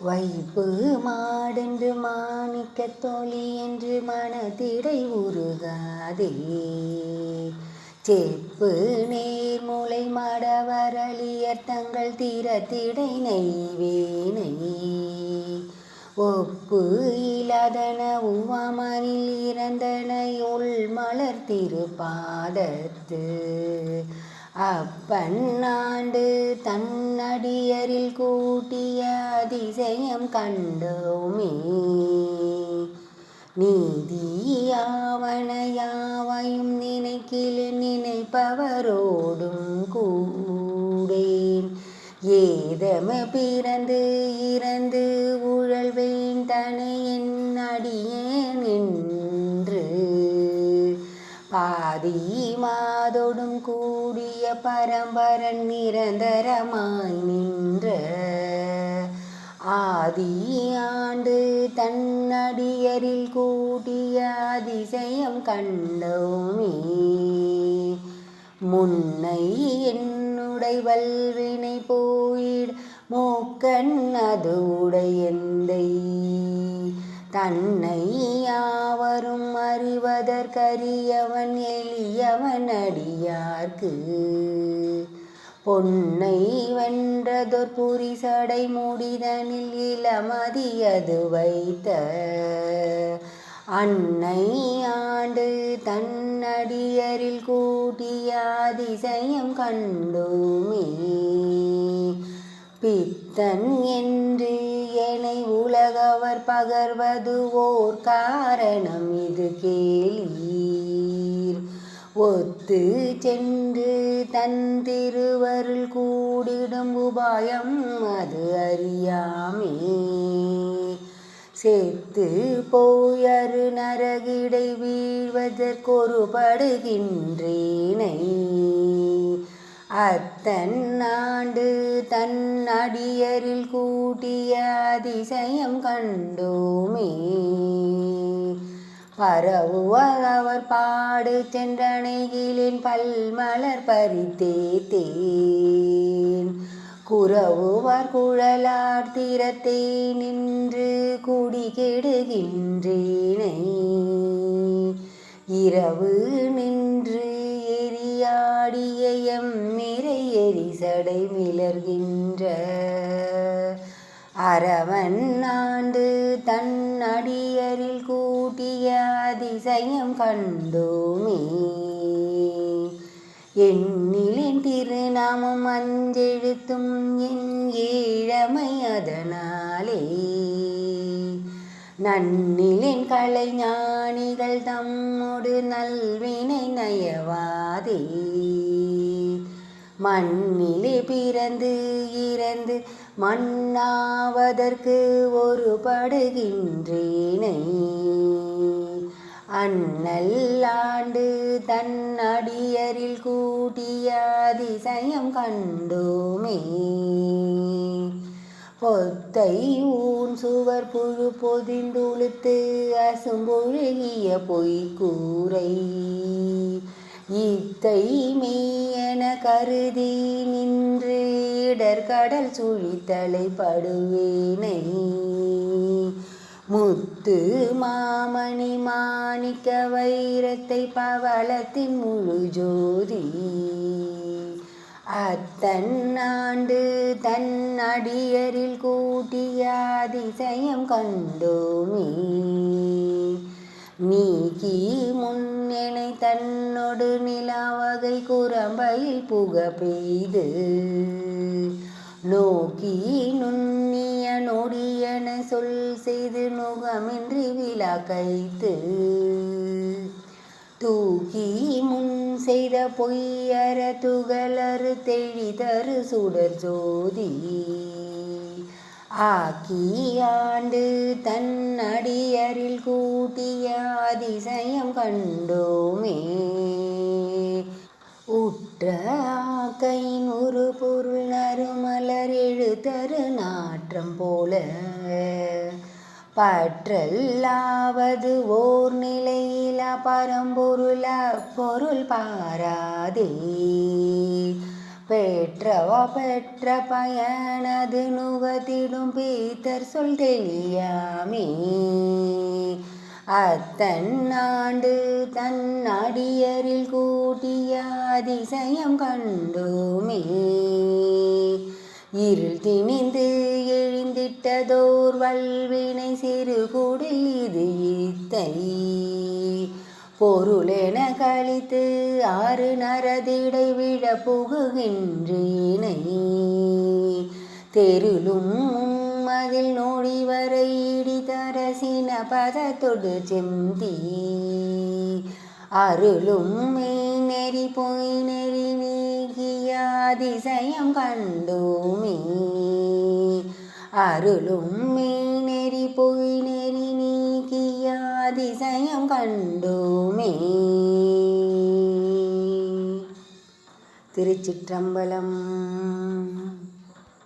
வைப்பு மாடென்று மாணிக்க தோழி என்று மனதிடை உருகாதே. செப்பு நேர்முளை மடவரளியர் தங்கள் தீரத்திடை நெய்வேனை. ஒப்பு இலாதன உவாமனில் இறந்தனை உள் மலர் திருப்பாதத்து. அப்பண்ணாண்டு தன்னடியரில் கூட்டிய அதிசயம் கண்டோமே. நீதியாவன யாவையும் நினைக்கில் நினைப்பவரோடும் கூடேன். ஏதம பிறந்து இறந்து உழல்வேன் தனை என் அடியேன் என்று பாதி மாதோடும் கூடிய பரம்பரன் நிரந்தரமாய் நின்ற ஆதி ஆண்டு தன்னடியரில் கூட்டிய அதிசயம் கண்டோமே. முன்னை என்னுடை வல்வினை போயிட மூக்கண் அது உடையந்தை தன்னை யாவரும் அறிவதற்கரியவன் எளியவன் அடியார்க்கு. பொன்னை வென்றதொர் புரிசடை முடிதனில் இளமதியது வைத்த. அன்னை ஆண்டு தன்னடியரில் கூட்டிய அதிசயம் கண்டோமே. பித்தன் என்று பகர்வது ஓர் காரணம் இது கேளீர். ஒத்து சென்று தன் திருவருள் கூடிடும் உபாயம் அது அறியாமே. சேர்த்து போயரு நரகிடை வீழ்வதற்கொருபடுகின்றேனை அத்தன் ஆண்டு தன் அடியரில் கூட்டிய அதிசயம் கண்டோமே. பரவுவர் அவர் பாடு சென்றணைகிலின் பல்மலர் பறித்தேத்தேன். குறவுவர் குழலார் திறத்தே நின்று குடி கெடுகின்றேனை. இரவு நின்று எரியாடிய எம் மிரை மிளர்கின்ற அரவன் ஆண்டு தன் அடியரில் கூட்டிய அதிசயம் கண்டோமே. எண்ணிலின் திருநாமம் அஞ்செழுத்தும் என் ஏழமை அதனாலே. நன்னிலின் கலைஞானிகள் தம்மொடு நல்வினை நயவாதே. மண்ணிலே பிறந்து இறந்து மண்ணாவதற்கு ஒரு படுகின்றேனை அண்ணல்லாண்டு தன் அடியரில் கூட்டிய அதிசயம் கண்டோமே. பொத்தை ஊன் சுவர் புழு பொதிந்துளுத்து அசும்பொழுகிய பொய்க்கூரை இத்தை மெய்யென கருதி நின்று இடர்கடல் சுழித்தலை படுவேனை முத்து மாமணி மாணிக்க வைரத்தை பவளத்தின் முழு ஜோதி. அத்தன் ஆண்டு தன் அடியரில் கூட்டிய அதிசயம் கண்டோமே. நீக்கி முன்னெனை தன்னொடு நிலாவகை குரம்பையில் புக பெய்து. நோக்கி நுண்ணிய நொடியன சொல் செய்து நுகமின்றி விழா கைத்து. தூக்கி முன் செய்த பொய்யர துகளறு தெழிதரு சுடர் ஜோதி. ஆக்கியாண்டு தன் அடியரில் கூட்டிய அதிசயம் கண்டோமே. உற்ற ஆக்கையின் ஒரு பொருள் நறுமலர் எழுத்தரு நாற்றம் போல. பற்றல்லாவது ஓர் நிலையில பரம்பொருள பொருள் பாராதே. பெற்றவா பெற்ற பயனது நுகத்திடும் பீத்தர் சொல் தெளியாமே. அத்தன் ஆண்டு தன் அடியரில் கூட்டிய அதிசயம் கண்டோமே. இருள் திணிந்து எழுந்திட்டதோர் வல்வினை சிறு குடில் இது இத்தை. பொருளென கழித்து ஆறு நரதிடை விழ புகுகின்றேனை. தெருளும் மதில் நோடி வரை இடி தரசின பதத்தொடு செந்தி. அருளும் மெய் நெறி பொய் நெறி நீக்கிய அதிசயம் கண்டோமே. அருளும் மெய் அதிசயம் கண்டோமே திருச்சிற்றம்பலம்